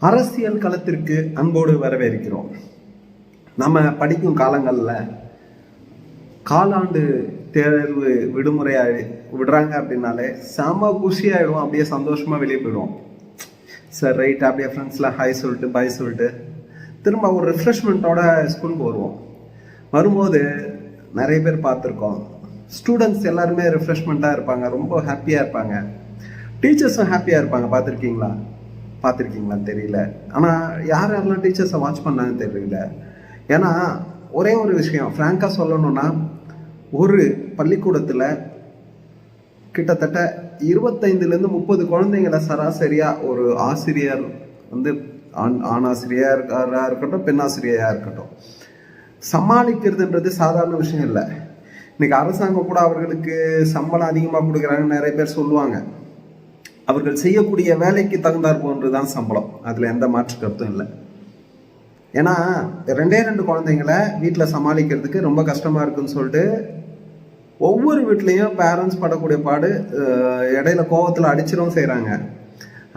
அரசியல் களத்திற்கு அன்போடு வரவேற்கிறோம். நம்ம படிக்கும் காலங்களில் காலாண்டு தேர்வு விடுமுறையாக விடுறாங்க அப்படின்னாலே செம குஷியாகிடுவோம் அப்படியே சந்தோஷமாக வெளியே போயிடுவோம். சார் ரைட் அப்படியே ஃப்ரெண்ட்ஸ்லாம் ஹாய் சொல்லிட்டு பாய் சொல்லிட்டு திரும்ப ஒரு ரிஃப்ரெஷ்மெண்ட்டோட ஸ்கூலுக்கு வருவோம். வரும்போது நிறைய பேர் பார்த்துருக்கோம். ஸ்டூடெண்ட்ஸ் எல்லாருமே ரிஃப்ரெஷ்மெண்ட்டாக இருப்பாங்க. ரொம்ப ஹாப்பியாக இருப்பாங்க. டீச்சர்ஸும் ஹாப்பியாக இருப்பாங்க. பார்த்துருக்கீங்களா? பார்த்துருக்கீங்களான்னு தெரியல. ஆனால் யார் யாரெல்லாம் டீச்சர்ஸை வாட்ச் பண்ணாங்கன்னு தெரியல. ஏன்னா ஒரே ஒரு விஷயம். ஃப்ராங்காக சொல்லணும்னா ஒரு பள்ளிக்கூடத்தில் கிட்டத்தட்ட இருபத்தைந்துலேருந்து முப்பது குழந்தைங்களை சராசரியாக ஒரு ஆசிரியர் வந்து ஆண் ஆணாசிரியராக இருக்கட்டும் பெண் ஆசிரியராக இருக்கட்டும். சமாளிக்கிறதுன்றது சாதாரண விஷயம் இல்லை. இன்னைக்கு அரசாங்கம் கூட அவர்களுக்கு சம்பளம் அதிகமாக கொடுக்குறாங்கன்னு நிறைய பேர் சொல்லுவாங்க. அவர்கள் செய்யக்கூடிய வேலைக்கு தகுந்தார் போன்று தான் சம்பளம். அதில் எந்த மாற்று கருத்தும் இல்லை. ஏன்னா ரெண்டே ரெண்டு குழந்தைங்களை வீட்டில் சமாளிக்கிறதுக்கு ரொம்ப கஷ்டமாக இருக்குன்னு சொல்லிட்டு ஒவ்வொரு வீட்லேயும் பேரண்ட்ஸ் படக்கூடிய பாடு இடையில கோவத்தில் அடிச்சிடவும் செய்கிறாங்க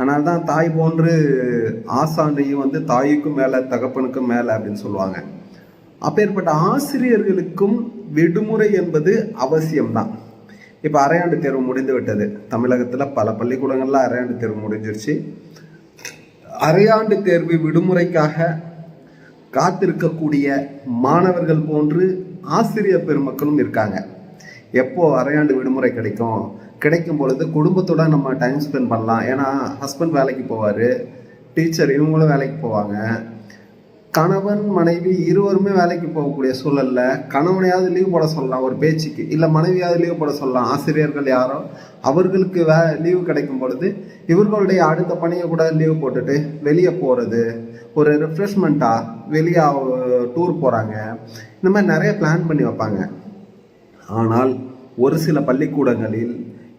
ஆனால் தான் தாய் போன்று ஆசானையும் வந்து தாய்க்கும் மேலே தகப்பனுக்கும் மேலே அப்படின்னு சொல்லுவாங்க. அப்பேற்பட்ட ஆசிரியர்களுக்கும் விடுமுறை என்பது அவசியம்தான். இப்போ அரையாண்டு தேர்வு முடிந்து விட்டது. தமிழகத்தில் பல பள்ளிக்கூடங்களில் அரையாண்டு தேர்வு முடிஞ்சிருச்சு. அரையாண்டு தேர்வு விடுமுறைக்காக காத்திருக்கக்கூடிய மாணவர்கள் போன்று ஆசிரியர் பெருமக்களும் இருக்காங்க. எப்போ அரையாண்டு விடுமுறை கிடைக்கும்? கிடைக்கும் பொழுது குடும்பத்தோட நம்ம டைம் ஸ்பெண்ட் பண்ணலாம். ஏன்னா ஹஸ்பண்ட் வேலைக்கு போவார் டீச்சர் இவங்களும் வேலைக்கு போவாங்க. கணவன் மனைவி இருவருமே வேலைக்கு போகக்கூடிய சூழல்ல கணவனையாவது லீவ் போட சொல்லலாம் ஒரு பேச்சுக்கு. இல்லை மனைவியாவது லீவ் போட சொல்லலாம். ஆசிரியர்கள் யாரோ அவர்களுக்கு வே லீவு கிடைக்கும் பொழுது இவர்களுடைய அடுத்த பணியை கூட லீவ் போட்டுட்டு வெளியே போகிறது ஒரு ரிஃப்ரெஷ்மெண்ட்டாக வெளியே டூர் போகிறாங்க இந்த மாதிரி நிறைய பிளான் பண்ணி வைப்பாங்க. ஆனால் ஒரு சில பள்ளிக்கூடங்களில்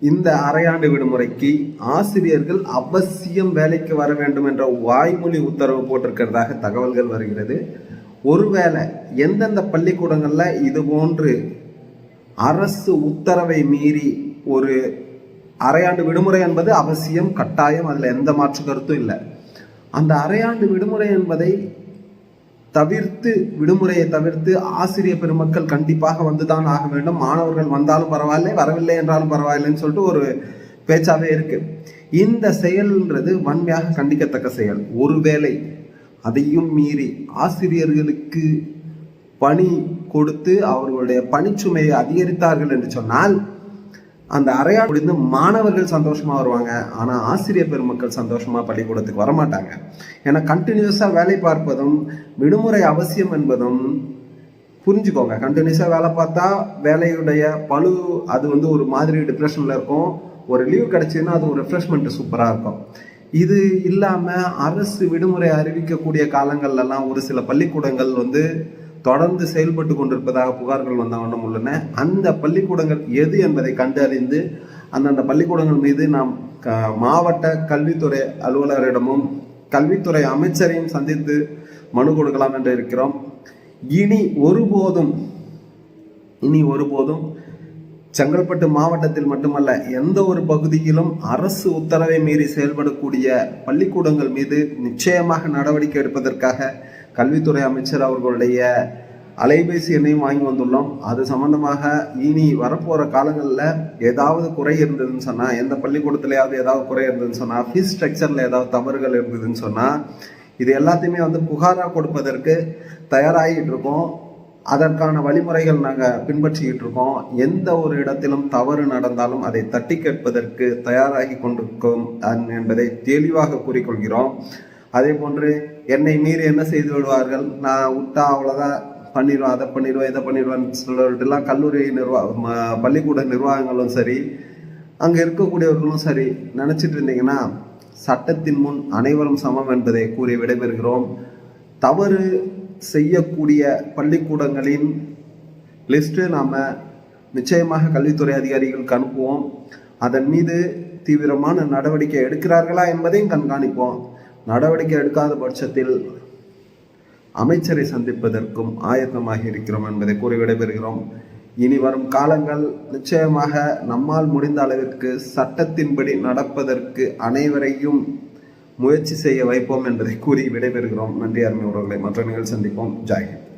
இந்த அரையாண்டு விடுமுறைக்கு ஆசிரியர்கள் அவசியம் வேலைக்கு வர வேண்டும் என்ற வாய்மொழி உத்தரவு போட்டிருக்கிறதாக தகவல்கள் வருகிறது. ஒருவேளை எந்தெந்த பள்ளிக்கூடங்களில் இது போன்று அரசு உத்தரவை மீறி ஒரு அரையாண்டு விடுமுறை என்பது அவசியம் கட்டாயம் அதில் எந்த மாற்று கருத்தும் இல்லை. அந்த அரையாண்டு விடுமுறை என்பதை தவிர்த்து விடுமுறையை தவிர்த்து ஆசிரியர் பெருமக்கள் கண்டிப்பாக வந்துதான் ஆக வேண்டும். மாணவர்கள் வந்தாலும் பரவாயில்லை வரவில்லை என்றாலும் பரவாயில்லைன்னு சொல்லிட்டு ஒரு பேச்சாவே இருக்கு. இந்த செயல்ன்றது வன்மையாக கண்டிக்கத்தக்க செயல். ஒருவேளை அதையும் மீறி ஆசிரியர்களுக்கு பணி கொடுத்து அவர்களுடைய பணிச்சுமையை அதிகரித்தார்கள் என்று சொன்னால் அந்த அரையா முடிந்து மாணவர்கள் சந்தோஷமாக வருவாங்க. ஆனால் ஆசிரியர் பெருமக்கள் சந்தோஷமாக பள்ளிக்கூடத்துக்கு வரமாட்டாங்க. ஏன்னா கண்டினியூஸாக வேலை பார்ப்பதும் விடுமுறை அவசியம் என்பதும் புரிஞ்சுக்கோங்க. கண்டினியூஸாக வேலை பார்த்தா வேலையுடைய பழு அது வந்து ஒரு மாதிரி டிப்ரெஷனில் இருக்கும். ஒரு லீவ் கிடைச்சுன்னா அது ஒரு ரெஃப்ரெஷ்மெண்ட் சூப்பராக இருக்கும். இது இல்லாமல் அரசு விடுமுறை அறிவிக்கக்கூடிய காலங்கள்லலாம் ஒரு சில பள்ளிக்கூடங்கள் வந்து தொடர்ந்து செயல்பட்டு கொண்டிருப்பதாக புகார்கள் வந்த வண்ணம் உள்ளன. அந்த பள்ளிக்கூடங்கள் எது என்பதை கண்டறிந்து அந்தந்த பள்ளிக்கூடங்கள் மீது நாம் க- மாவட்ட கல்வித்துறை அலுவலரிடமும் கல்வித்துறை அமைச்சரையும் சந்தித்து மனு கொடுக்கலாம் என்று இருக்கிறோம். இனி ஒருபோதும் இனி ஒருபோதும் செங்கல்பட்டு மாவட்டத்தில் மட்டுமல்ல எந்த ஒரு பகுதியிலும் அரசு உத்தரவை மீறி செயல்படக்கூடிய பள்ளிக்கூடங்கள் மீது நிச்சயமாக நடவடிக்கை எடுப்பதற்காக கல்வித்துறை அமைச்சர் அவர்களுடைய அலைபேசி எண்ணையும் வாங்கி வந்துள்ளோம். அது சம்பந்தமாக இனி வரப்போகிற காலங்களில் ஏதாவது குறை இருந்ததுன்னு சொன்னால் எந்த பள்ளிக்கூடத்துலையாவது ஏதாவது குறை இருந்ததுன்னு சொன்னால் ஃபீஸ் ஸ்ட்ரக்சரில் ஏதாவது தவறுகள் இருந்ததுன்னு சொன்னால் இது எல்லாத்தையுமே வந்து புகாராக கொடுப்பதற்கு தயாராகிட்டு இருக்கோம். அதற்கான வழிமுறைகள் நாங்கள் பின்பற்றிக்கிட்டு இருக்கோம். எந்த ஒரு இடத்திலும் தவறு நடந்தாலும் அதை தட்டி கேட்பதற்கு தயாராகி கொண்டிருக்கோம் என்பதை தெளிவாக கூறிக்கொள்கிறோம். அதே போன்று என்னை மீறி என்ன செய்து விடுவார்கள்? நான் விட்டா அவ்வளோதான் பண்ணிடுவேன் அதை பண்ணிடுவேன் இதை பண்ணிடுவேன்னு சொல்லிட்டுலாம் கல்லூரி நிர்வாக பள்ளிக்கூட நிர்வாகங்களும் சரி அங்கே இருக்கக்கூடியவர்களும் சரி நினச்சிட்டு இருந்தீங்கன்னா சட்டத்தின் முன் அனைவரும் சமம் என்பதை கூறி விடைபெறுகிறோம். தவறு செய்யக்கூடிய பள்ளிக்கூடங்களின் லிஸ்ட்டு நாம் நிச்சயமாக கல்வித்துறை அதிகாரிகளுக்கு அனுப்புவோம். அதன் மீது தீவிரமான நடவடிக்கை எடுக்கிறார்களா என்பதையும் கண்காணிப்போம். நடவடிக்கை எடுக்காத பட்சத்தில் அமைச்சரை சந்திப்பதற்கும் ஆயத்தமாக இருக்கிறோம் என்பதை கூறி விடைபெறுகிறோம். இனி வரும் காலங்கள் நிச்சயமாக நம்மால் முடிந்த அளவிற்கு சட்டத்தின்படி நடப்பதற்கு அனைவரையும் முயற்சி செய்ய வைப்போம் என்பதை கூறி விடைபெறுகிறோம். நன்றி அருமை உறவுகளை. மற்ற நிகழ்ச்சி சந்திப்போம். ஜாகித்